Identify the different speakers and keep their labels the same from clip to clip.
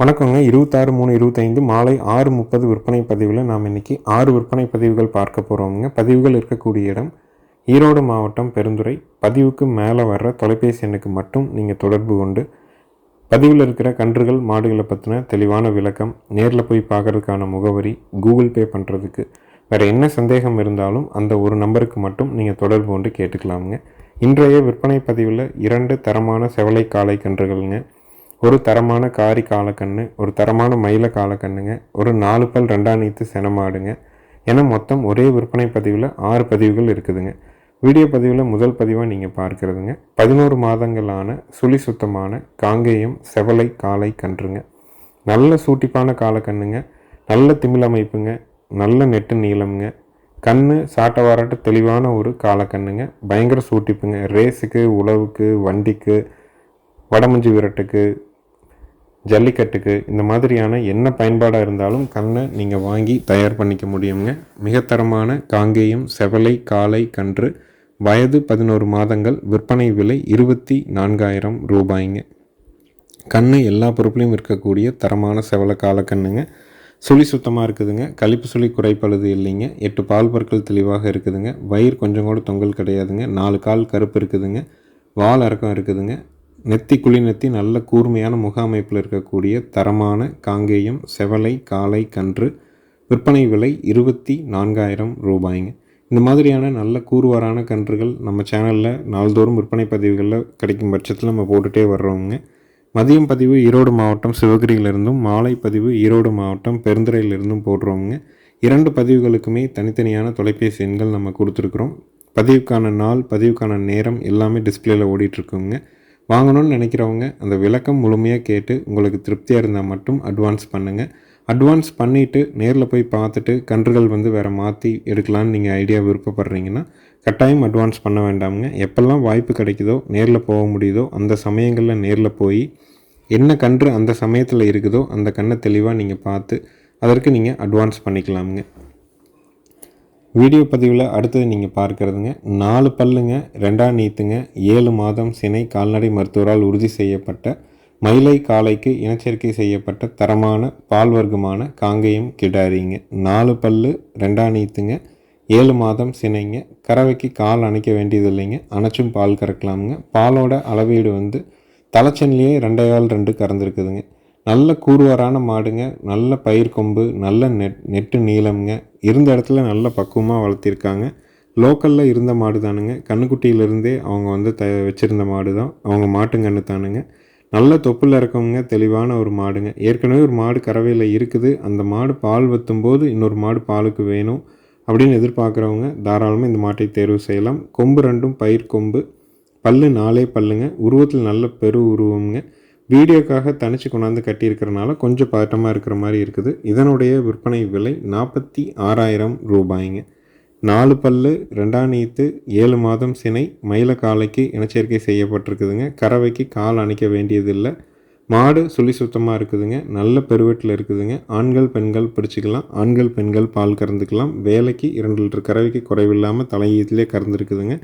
Speaker 1: வணக்கங்க. இருபத்தாறு மூணு இருபத்தைந்து மாலை ஆறு முப்பது விற்பனை பதிவில் நாம் இன்றைக்கி ஆறு விற்பனை பதிவுகள் பார்க்க போகிறோமுங்க பதிவுகள் இருக்கக்கூடிய இடம் ஈரோடு மாவட்டம் பெருந்துறை. பதிவுக்கு மேலே வர்ற தொலைபேசி எண்ணுக்கு மட்டும் நீங்கள் தொடர்பு கொண்டு பதிவில் இருக்கிற கன்றுகள் மாடுகளை பற்றின தெளிவான விளக்கம் நேரில் போய் பார்க்கறதுக்கான முகவரி கூகுள் பே பண்ணுறதுக்கு வேறு என்ன சந்தேகம் இருந்தாலும் அந்த ஒரு நம்பருக்கு மட்டும் நீங்கள் தொடர்பு கொண்டு கேட்டுக்கலாமுங்க. இன்றைய விற்பனை பதிவில் இரண்டு தரமான செவலை காளை கன்றுகள்ங்க. ஒரு தரமான காரி காலக்கண்ணு ஒரு தரமான மயில காலக்கண்ணுங்க ஒரு நாலு பல் ரெண்டாம் நீத்து செனமாடுங்க என மொத்தம் ஒரே விற்பனை பதிவில் ஆறு பதிவுகள் இருக்குதுங்க. வீடியோ பதிவில் முதல் பதிவாக நீங்கள் பார்க்குறதுங்க. பதினோரு மாதங்களான சுழி சுத்தமான காங்கேயம் செவலை காலை கன்றுங்க. நல்ல சூட்டிப்பான காலக்கண்ணுங்க. நல்ல திமிழமைப்புங்க நல்ல நெட்டு நீளம்ங்க. கண்ணு சாட்டவாராட்ட தெளிவான ஒரு காலக்கண்ணுங்க. பயங்கர சூட்டிப்புங்க. ரேஸுக்கு உழவுக்கு வண்டிக்கு வடமஞ்சி விரட்டுக்கு ஜல்லிக்கட்டுக்கு இந்த மாதிரியான என்ன பயன்பாடாக இருந்தாலும் கண்ணை நீங்கள் வாங்கி தயார் பண்ணிக்க முடியுங்க. மிகத்தரமான காங்கேயம் செவலை காலை கன்று வயது பதினோரு மாதங்கள் விற்பனை விலை இருபத்தி நான்காயிரம் ரூபாய்ங்க. கண்ணு எல்லா பொருட்களையும் இருக்கக்கூடிய தரமான செவலை காலக்கண்ணுங்க சுழி சுத்தமாக இருக்குதுங்க. கழிப்பு சுழி குறைப்பழுது இல்லைங்க. எட்டு பால் பற்கள் தெளிவாக இருக்குதுங்க. வயிறு கொஞ்சம் கூட தொங்கல் கிடையாதுங்க. நாலு கால் கருப்பு இருக்குதுங்க. வால் இறக்கம் இருக்குதுங்க. நெத்தி குழி நெத்தி நல்ல கூர்மையான முக அமைப்பில் இருக்கக்கூடிய தரமான காங்கேயம் செவலை காலை கன்று விற்பனை விலை இருபத்தி நான்காயிரம் ரூபாய்ங்க. இந்த மாதிரியான நல்ல கூறுவாரான கன்றுகள் நம்ம சேனலில் நாள்தோறும் விற்பனை பதிவுகளில் கிடைக்கும் பட்சத்தில் நம்ம போட்டுகிட்டே வர்றோங்க மதியம் பதிவு ஈரோடு மாவட்டம் சிவகிரியிலிருந்தும் மாலை பதிவு ஈரோடு மாவட்டம் பெருந்துறையிலிருந்தும் போடுறோங்க இரண்டு பதிவுகளுக்குமே தனித்தனியான தொலைபேசி எண்கள் நம்ம கொடுத்துருக்குறோம். பதிவுக்கான நாள் பதிவுக்கான நேரம் எல்லாமே டிஸ்பிளேயில் ஓடிட்டுருக்குங்க. வாங்கணும்னு நினைக்கிறவங்க அந்த விளக்கம் முழுமையாக கேட்டு உங்களுக்கு திருப்தியாக இருந்தால் மட்டும் அட்வான்ஸ் பண்ணுங்கள் அட்வான்ஸ் பண்ணிவிட்டு நேரில் போய் பார்த்துட்டு கன்றுகள் வந்து வேறு மாற்றி எடுக்கலான்னு நீங்கள் ஐடியா விருப்பப்படுறீங்கன்னா கட்டாயம் அட்வான்ஸ் பண்ண வேண்டாமுங்க. எப்போல்லாம் வாய்ப்பு கிடைக்குதோ நேரில் போக முடியுதோ அந்த சமயங்களில் நேரில் போய் என்ன கன்று அந்த சமயத்தில் இருக்குதோ அந்த கண்ணை தெளிவாக நீங்கள் பார்த்து அதற்கு நீங்கள் அட்வான்ஸ் பண்ணிக்கலாமுங்க. வீடியோ பதிவில் அடுத்தது நீங்கள் பார்க்குறதுங்க. நாலு பல்லுங்க ரெண்டாம் நீத்துங்க ஏழு மாதம் சினை கால்நடை மருத்துவரால் உறுதி செய்யப்பட்ட மயிலை காளைக்கு இனச்சேர்க்கை செய்யப்பட்ட தரமான பால் வர்க்கமான காங்கேயம் கிடாரிங்க. நாலு பல்லு ரெண்டாம் நீத்துங்க ஏழு மாதம் சினைங்க. கறவைக்கு கால் அணைக்க வேண்டியது இல்லைங்க அணைச்சும் பால் கறக்கலாமுங்க. பாலோட அளவீடு வந்து தலைச்சன்லேயே ரெண்டே கால் ரெண்டு கறந்துருக்குதுங்க. நல்ல கூறுவாரான மாடுங்க நல்ல பயிர் கொம்பு நல்ல நெட் நெட்டு நீளம்ங்க. இருந்த இடத்துல நல்ல பக்குவமாக வளர்த்திருக்காங்க. லோக்கலில் இருந்த மாடு தானுங்க. கண்ணுக்குட்டியிலேருந்தே அவங்க வந்து த வச்சுருந்த மாடு தான் அவங்க மாட்டுங்கன்று தானுங்க. நல்ல தொப்புல இருக்கவங்க தெளிவான ஒரு மாடுங்க. ஏற்கனவே ஒரு மாடு கறவையில் இருக்குது. அந்த மாடு பால் வத்தும் போது இன்னொரு மாடு பாலுக்கு வேணும் அப்படின்னு எதிர்பார்க்குறவங்க தாராளமாக இந்த மாட்டை தேர்வு செய்யலாம். கொம்பு ரெண்டும் பயிர் கொம்பு. பல்லு நாலே பல்லுங்க. உருவத்தில் நல்ல பெரு உருவம்ங்க. வீடியோக்காக தனிச்சு கொண்டாந்து கட்டியிருக்கிறனால கொஞ்சம் பதட்டமாக இருக்கிற மாதிரி இருக்குது. இதனுடைய விற்பனை விலை நாற்பத்தி ஆறாயிரம் ரூபாய்ங்க. நாலு பல்லு ரெண்டாம் நீத்து ஏழு மாதம் சினை மயில காலைக்கு இனச்சேர்க்கை செய்யப்பட்டிருக்குதுங்க. கறவைக்கு கால் அணைக்க வேண்டியதில்லை. மாடு சுழி சுத்தமாக இருக்குதுங்க. நல்ல பெருவெட்டில் இருக்குதுங்க. ஆண்கள் பெண்கள் பிடிச்சிக்கலாம். ஆண்கள் பெண்கள் பால் கறந்துக்கலாம். வேலைக்கு இரண்டு லிட்டர் கறவைக்கு குறைவில்லாமல் தலையீத்துலேயே கறந்துருக்குதுங்க.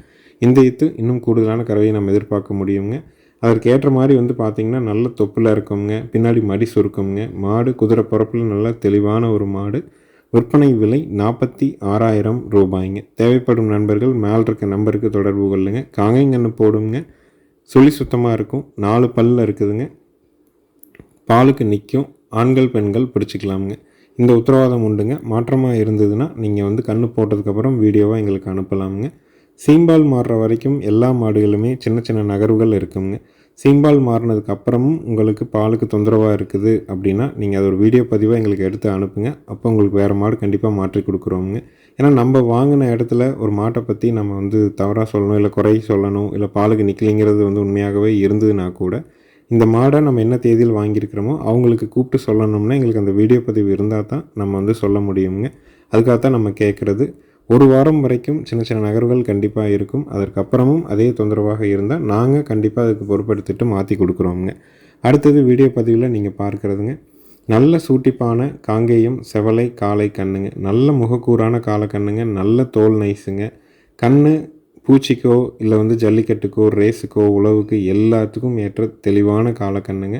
Speaker 1: இந்த ஈத்து இன்னும் கூடுதலான கறவையை நம்ம எதிர்பார்க்க முடியுங்க. அதற்கு ஏற்ற மாதிரி வந்து பார்த்திங்கன்னா நல்ல தொப்பில் இருக்குங்க பின்னாடி மடி சுருக்குங்க மாடு குதிரை பிறப்பில் நல்ல தெளிவான ஒரு மாடு விற்பனை விலை நாற்பத்தி ஆறாயிரம் ரூபாய்ங்க. தேவைப்படும் நண்பர்கள் மேல் இருக்க நம்பருக்கு தொடர்பு கொள்ளுங்க. காங்கைங்கன்று போடுங்க. சுழி சுத்தமாக இருக்கும். நாலு பல்லில் இருக்குதுங்க. பாலுக்கு நிற்கும் ஆண்கள் பெண்கள் பிடிச்சிக்கலாமுங்க. இந்த உத்தரவாதம் உண்டுங்க. மாற்றமாக இருந்ததுன்னா நீங்கள் வந்து கண்ணு போட்டதுக்கப்புறம் வீடியோவாக எங்களுக்கு அனுப்பலாமுங்க. சீம்பால் மாறுற வரைக்கும் எல்லா மாடுகளுமே சின்ன சின்ன நகர்வுகள் இருக்குங்க. சீம்பால் மாறினதுக்கு அப்புறமும் உங்களுக்கு பாலுக்கு தொந்தரவாக இருக்குது அப்படின்னா நீங்கள் அது ஒரு வீடியோ பதிவாக எங்களுக்கு எடுத்து அனுப்புங்க. அப்போ உங்களுக்கு வேறு மாடு கண்டிப்பாக மாற்றி கொடுக்குறோங்க ஏன்னா நம்ம வாங்கின இடத்துல ஒரு மாட்டை பற்றி நம்ம வந்து தவறாக சொல்லணும் இல்லை குறை சொல்லணும் இல்லை பாலுக்கு நிற்கலைங்கிறது வந்து உண்மையாகவே இருந்ததுன்னா கூட இந்த மாடை நம்ம என்ன தேதியில் வாங்கியிருக்கிறோமோ அவங்களுக்கு கூப்பிட்டு சொல்லணும்னா எங்களுக்கு அந்த வீடியோ பதிவு இருந்தால் தான் நம்ம வந்து சொல்ல முடியுங்க அதுக்காகத்தான் நம்ம கேட்குறது. ஒரு வாரம் வரைக்கும் சின்ன சின்ன நகர்வுகள் கண்டிப்பாக இருக்கும். அதற்கப்புறமும் அதே தொந்தரவாக இருந்தால் நாங்கள் கண்டிப்பாக அதுக்கு பொறுப்பெடுத்துட்டு மாற்றி கொடுக்குறோங்க அடுத்தது வீடியோ பதிவில் நீங்கள் பார்க்குறதுங்க. நல்ல சூட்டிப்பான காங்கேயம் செவலை காலை கண்ணுங்க. நல்ல முகக்கூறான காலை கண்ணுங்க. நல்ல தோல் நைஸுங்க. கண் பூச்சிக்கோ இல்லை வந்து ஜல்லிக்கட்டுக்கோ ரேஸுக்கோ உழவுக்கு எல்லாத்துக்கும் ஏற்ற தெளிவான காலக்கண்ணுங்க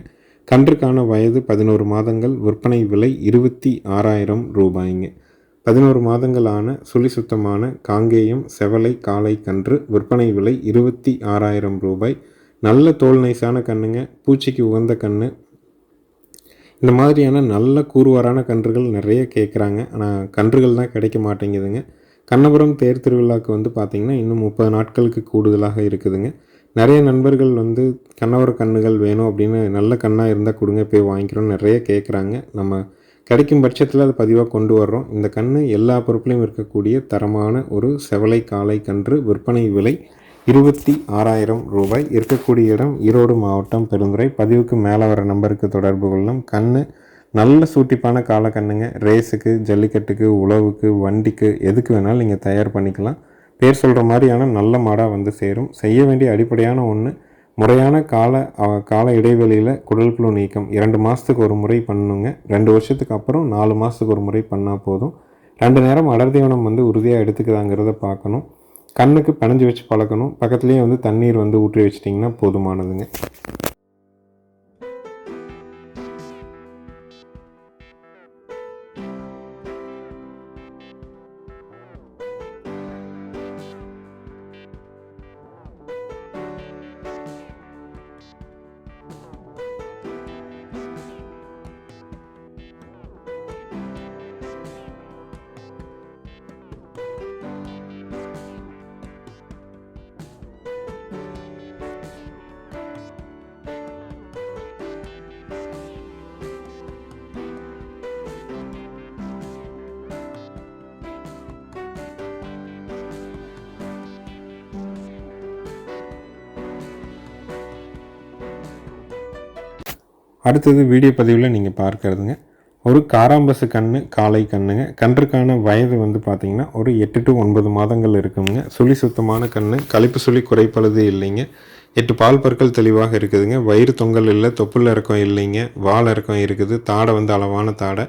Speaker 1: கன்றுக்கான வயது பதினோரு மாதங்கள். விற்பனை விலை இருபத்தி ஆறாயிரம் ரூபாய்ங்க. பதினோரு மாதங்களான சுழி சுத்தமான காங்கேயம் செவலை காளை கன்று விற்பனை விலை இருபத்தி ஆறாயிரம் ரூபாய். நல்ல தோல் நைஸான கண்ணுங்க பூச்சிக்கு உகந்த கன்று இந்த மாதிரியான நல்ல கூறுவாரான கன்றுகள் நிறைய கேட்குறாங்க ஆனால் கன்றுகள் தான் கிடைக்க மாட்டேங்குதுங்க. கண்ணபுரம் தேர் திருவிழாவுக்கு வந்து பார்த்திங்கன்னா இன்னும் முப்பது நாட்களுக்கு கூடுதலாக இருக்குதுங்க. நிறைய நண்பர்கள் வந்து கண்ணவர கண்ணுகள் வேணும் அப்படின்னு நல்ல கண்ணாக இருந்தால் கொடுங்க போய் வாங்கிக்கிறோம் நிறைய கேட்குறாங்க நம்ம கிடைக்கும் பட்சத்தில் அதை பதிவாக கொண்டு வர்றோம். இந்த கன்று எல்லா பொருட்களையும் இருக்கக்கூடிய தரமான ஒரு செவலை காளை கன்று. விற்பனை விலை இருபத்தி ஆறாயிரம் ரூபாய். இருக்கக்கூடிய இடம் ஈரோடு மாவட்டம் பெருந்துறை. பதிவுக்கு மேலே வர நம்பருக்கு தொடர்பு கொள்ளும் கண்ணு நல்ல சூட்டிப்பான கால கண்ணுங்க. ரேஸுக்கு ஜல்லிக்கட்டுக்கு உழவுக்கு வண்டிக்கு எதுக்கு வேணாலும் நீங்கள் தயார் பண்ணிக்கலாம். பேர் சொல்கிற மாதிரியான நல்ல மாடாக வந்து சேரும். செய்ய வேண்டிய அடிப்படையான ஒன்று முறையான கால கால இடைவெளியில் குடல் புழு நீக்கம். இரண்டு மாதத்துக்கு ஒரு முறை பண்ணணுங்க. ரெண்டு வருஷத்துக்கு அப்புறம் நாலு மாதத்துக்கு ஒரு முறை பண்ணால் போதும். ரெண்டு நேரம் அடர்தீவனம் வந்து உறுதியாக எடுத்துக்குதாங்கிறத பார்க்கணும் கண்ணுக்கு பனைஞ்சு வச்சு பழக்கணும். பக்கத்துலேயே வந்து தண்ணீர் வந்து ஊற்றி வச்சிட்டிங்கன்னா போதுமானதுங்க. அடுத்தது வீடியோ பதிவில் நீங்கள் பார்க்கறதுங்க. ஒரு காராம்பசு கன்று காளை கண்ணுங்க. கன்றுக்கான வயது வந்து பார்த்திங்கன்னா ஒரு எட்டு டு ஒன்பது மாதங்கள் இருக்குங்க. சுழி சுத்தமான கண் கழிப்பு சுழி குறைப்பழுது இல்லைங்க. எட்டு பால் பற்கள் தெளிவாக இருக்குதுங்க. வயிறு தொங்கல் இல்லை தொப்புள் இறக்கம் இல்லைங்க. வால் இறக்கம் இருக்குது. தாடை வந்து அளவான தாடை.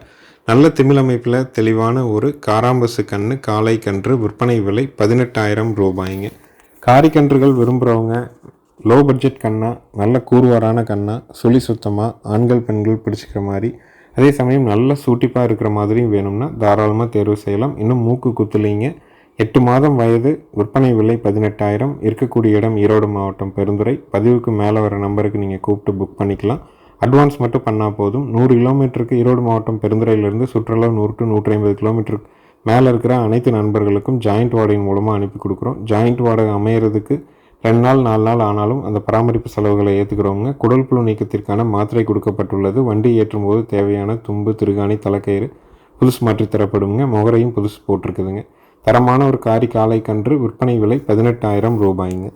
Speaker 1: நல்ல திமிழமைப்பில் தெளிவான ஒரு காராம்பசு கன்று காளை கன்று விற்பனை விலை பதினெட்டாயிரம் ரூபாய்ங்க. காரிக்கன்றுகள் விரும்புகிறவங்க லோ பட்ஜெட் கண்ணா நல்ல கூறுவாரான கண்ணா சுழி சுத்தமாக ஆண்கள் பெண்கள் பிடிச்சிக்கிற மாதிரி. அதே சமயம் நல்ல சூட்டிப்பாக இருக்கிற மாதிரியும் வேணும்னா தாராளமாக தேர்வு செய்யலாம். இன்னும் மூக்கு குத்துலைங்க. எட்டு மாதம் வயது விற்பனை விலை பதினெட்டாயிரம். இருக்கக்கூடிய இடம் ஈரோடு மாவட்டம் பெருந்துறை. பதிவுக்கு மேலே வர நம்பருக்கு நீங்கள் கூப்பிட்டு புக் பண்ணிக்கலாம். அட்வான்ஸ் மட்டும் பண்ணால் போதும். நூறு கிலோமீட்டருக்கு ஈரோடு மாவட்டம் பெருந்துறையிலிருந்து சுற்றுலா நூறு டு நூற்றி ஐம்பது கிலோமீட்டருக்கு மேலே இருக்கிற அனைத்து நண்பர்களுக்கும் ஜாயிண்ட் வாடகையின் மூலமாக அனுப்பி கொடுக்குறோம். ஜாயிண்ட் வாடகை அமையிறதுக்கு ரெண்டு நாள் நாலு நாள் ஆனாலும் அந்த பராமரிப்பு செலவுகளை ஏற்றுக்கிறவங்க குடல் புழு நீக்கத்திற்கான மாத்திரை கொடுக்கப்பட்டுள்ளது. வண்டி ஏற்றும் போது தேவையான தும்பு திருகாணி தலைக்கயிறு புதுசு மாற்றி தரப்படுங்க. முகரையும் புதுசு போட்டிருக்குதுங்க. தரமான ஒரு காரி காலை கன்று விற்பனை விலை பதினெட்டாயிரம் ரூபாய்ங்க.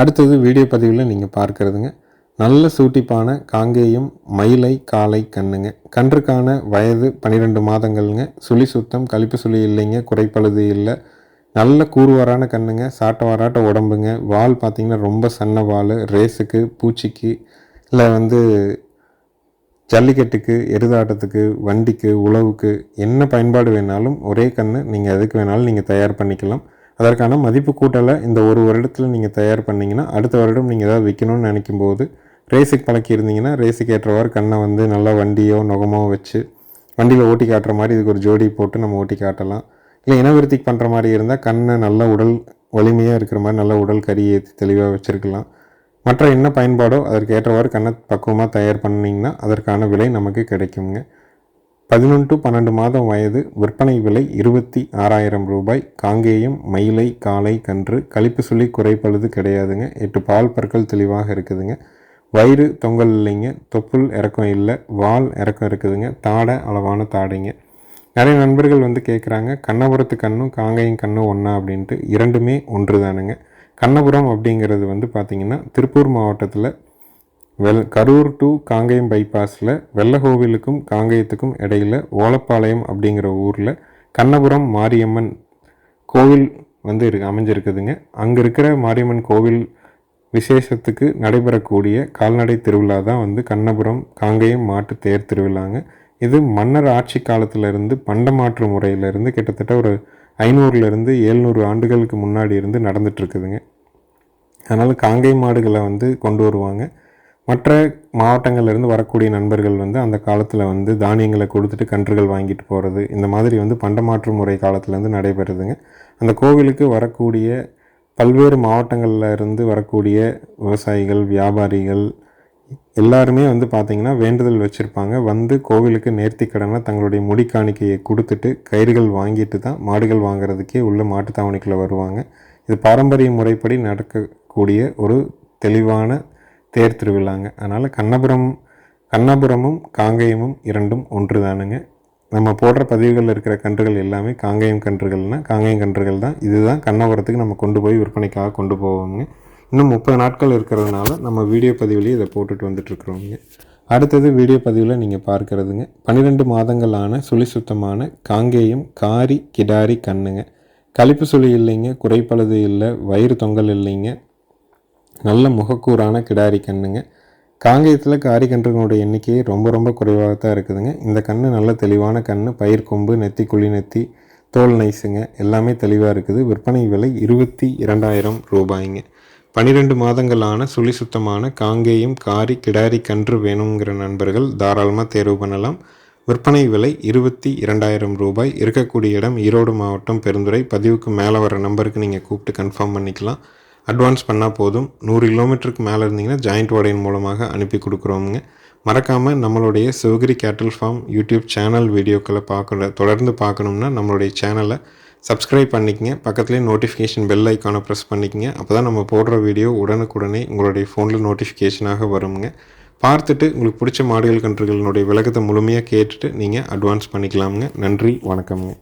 Speaker 1: அடுத்தது வீடியோ பதிவில் நீங்கள் பார்க்குறதுங்க. நல்ல சூட்டிப்பான காங்கேயம் மயிலை காலை கண்ணுங்க. கன்றுக்கான வயது பன்னிரெண்டு மாதங்கள்ங்க. சுழி சுத்தம் கழிப்பு சுழி இல்லைங்க குறைப்பழுது இல்லை. நல்ல கூறுவாரான கண்ணுங்க சாட்ட வாராட்ட உடம்புங்க. வால் பார்த்திங்கன்னா ரொம்ப சன்ன வால் ரேஸுக்கு பூச்சிக்கு இல்லை வந்து ஜல்லிக்கட்டுக்கு எருதாட்டத்துக்கு வண்டிக்கு உழவுக்கு என்ன பயன்பாடு வேணாலும் ஒரே கன்று நீங்கள் எதுக்கு வேணாலும் நீங்கள் தயார் பண்ணிக்கலாம். அதற்கான மதிப்பு கூட்டலை இந்த ஒரு வருடத்தில் நீங்கள் தயார் பண்ணிங்கன்னா அடுத்த வருடம் நீங்கள் ஏதாவது விற்கணும்னு நினைக்கும் போது ரேஸுக்கு பழக்கி இருந்தீங்கன்னா ரேஸுக்கு ஏற்றவாறு கண்ணை வந்து நல்லா வண்டியோ நுகமோ வச்சு வண்டியில் ஓட்டி காட்டுற மாதிரி இதுக்கு ஒரு ஜோடி போட்டு நம்ம ஓட்டி காட்டலாம். இல்லை இனவிருத்திக்கு பண்ணுற மாதிரி இருந்தால் கண்ணை நல்ல உடல் வலிமையாக இருக்கிற மாதிரி நல்ல உடல் கறி ஏற்றி தெளிவாக வச்சுருக்கலாம். மற்ற என்ன பயன்பாடோ அதற்கு ஏற்றவாறு கண்ணை பக்குவமாக தயார் பண்ணிங்கன்னா அதற்கான விலை நமக்கு கிடைக்குங்க. பதினொன்று டு பன்னெண்டு மாதம் வயது விற்பனை விலை இருபத்தி ஆறாயிரம் ரூபாய். காங்கேயம் மயிலை காலை கன்று கழிப்பு சொல்லி குறைப்பழுது கிடையாதுங்க. எட்டு பால் பற்கள் தெளிவாக இருக்குதுங்க. வயிறு தொங்கல் இல்லைங்க. தொப்புள் இறக்கம் இல்லை. வால் இறக்கம் இருக்குதுங்க. தாடை அளவான தாடைங்க. நிறைய நண்பர்கள் வந்து கேட்குறாங்க கண்ணபுரத்து கண்ணும் காங்கையும் கண்ணும் ஒன்றா அப்படின்ட்டு. இரண்டுமே ஒன்று தானுங்க. கண்ணபுரம் அப்படிங்கிறது வந்து பார்த்திங்கன்னா திருப்பூர் மாவட்டத்தில் வெல் கரூர் டு காங்கேயம் பைபாஸில் வெள்ளகோவிலுக்கும் காங்கேயத்துக்கும் இடையில் ஓலப்பாளையம் அப்படிங்கிற ஊரில் கண்ணபுரம் மாரியம்மன் கோவில் வந்து இரு அமைஞ்சிருக்குதுங்க. அங்கே இருக்கிற மாரியம்மன் கோவில் விசேஷத்துக்கு நடைபெறக்கூடிய கால்நடை திருவிழா தான் வந்து கண்ணபுரம் காங்கேயம் மாட்டு தேர் திருவிழாங்க. இது மன்னர் ஆட்சி காலத்திலிருந்து பண்டமாற்று முறையிலிருந்து கிட்டத்தட்ட ஒரு ஐநூறுலேருந்து ஏழ்நூறு ஆண்டுகளுக்கு முன்னாடி இருந்து நடந்துகிட்ருக்குதுங்க அதனால் காங்கை மாடுகளை வந்து கொண்டு வருவாங்க. மற்ற மாவட்டங்கள்லேருந்து வரக்கூடிய நண்பர்கள் வந்து அந்த காலத்தில் வந்து தானியங்களை கொடுத்துட்டு கன்றுகள் வாங்கிட்டு போகிறது இந்த மாதிரி வந்து பண்டமாற்று முறை காலத்துலேருந்து நடைபெறுதுங்க. அந்த கோவிலுக்கு வரக்கூடிய பல்வேறு மாவட்டங்களில் இருந்து வரக்கூடிய விவசாயிகள் வியாபாரிகள் எல்லாருமே வந்து பார்த்திங்கன்னா வேண்டுதல் வச்சுருப்பாங்க. வந்து கோவிலுக்கு நேர்த்தி கடனை தங்களுடைய முடி காணிக்கையை கொடுத்துட்டு கயிறுகள் வாங்கிட்டு தான் மாடுகள் வாங்குறதுக்கே உள்ள மாட்டுத்தாவணிக்குள்ளே வருவாங்க. இது பாரம்பரிய முறைப்படி நடக்கக்கூடிய ஒரு தெளிவான தேர் திருவிழாங்க. அதனால் கண்ணபுரம் கண்ணபுரமும் காங்கேயமும் இரண்டும் ஒன்று தானுங்க நம்ம போடுற பதிவுகளில் இருக்கிற கன்றுகள் எல்லாமே காங்கேயம் கன்றுகள்னால் காங்கேயம் கன்றுகள் தான். இதுதான் கண்ணபுரத்துக்கு நம்ம கொண்டு போய் விற்பனைக்காக கொண்டு போவோங்க இன்னும் முப்பது நாட்கள் இருக்கிறதுனால நம்ம வீடியோ பதிவுலேயே இதை போட்டுட்டு வந்துட்டுருக்குறோங்க அடுத்தது வீடியோ பதிவில் நீங்கள் பார்க்குறதுங்க. பன்னிரெண்டு மாதங்களான சுழி சுத்தமான காங்கேயம் காரி கிடாரி கண்ணுங்க. கழிப்பு சுழி இல்லைங்க குறைப்பழுது இல்லை வயிறு தொங்கல் இல்லைங்க நல்ல முகக்கூறான கிடாரி கண்ணுங்க. காங்கேயத்தில் காரி கன்றுகளோட எண்ணிக்கை ரொம்ப ரொம்ப குறைவாக தான் இருக்குதுங்க. இந்த கண் நல்ல தெளிவான கண் பயிர் கொம்பு நெத்தி குழி நெத்தி தோல் நைஸுங்க. எல்லாமே தெளிவாக இருக்குது. விற்பனை விலை இருபத்தி இரண்டாயிரம் ரூபாய்ங்க. பனிரெண்டு மாதங்களான சுழி சுத்தமான காங்கேயம் காரி கிடாரி கன்று வேணுங்கிற நண்பர்கள் தாராளமாக தேர்வு பண்ணலாம். விற்பனை விலை இருபத்தி இரண்டாயிரம் ரூபாய். இருக்கக்கூடிய இடம் ஈரோடு மாவட்டம் பெருந்துறை. பதிவுக்கு மேலே வர நம்பருக்கு நீங்கள் கூப்பிட்டு கன்ஃபார்ம் பண்ணிக்கலாம். அட்வான்ஸ் பண்ணால் போதும். நூறு கிலோமீட்டருக்கு மேலே இருந்தீங்கன்னா ஜாயிண்ட் வாடகையின் மூலமாக அனுப்பி கொடுக்குறோமுங்க. மறக்காமல் நம்மளுடைய சிவகிரி கேட்டல் ஃபார்ம் யூடியூப் சேனல் வீடியோக்களை பார்க்குற தொடர்ந்து பார்க்கணும்னா நம்மளுடைய சேனலை சப்ஸ்கிரைப் பண்ணிக்கங்க. பக்கத்துலேயே நோட்டிஃபிகேஷன் பெல் ஐக்கானை ப்ரெஸ் பண்ணிக்கங்க. அப்போ தான் நம்ம போடுற வீடியோ உடனுக்குடனே உங்களுடைய ஃபோனில் நோட்டிஃபிகேஷனாக வருங்க பார்த்துட்டு உங்களுக்கு பிடிச்ச மாடுகள் கன்றுகளினுடைய விளக்கத்தை முழுமையாக கேட்டுட்டு நீங்கள் அட்வான்ஸ் பண்ணிக்கலாமுங்க. நன்றி வணக்கம்ங்க.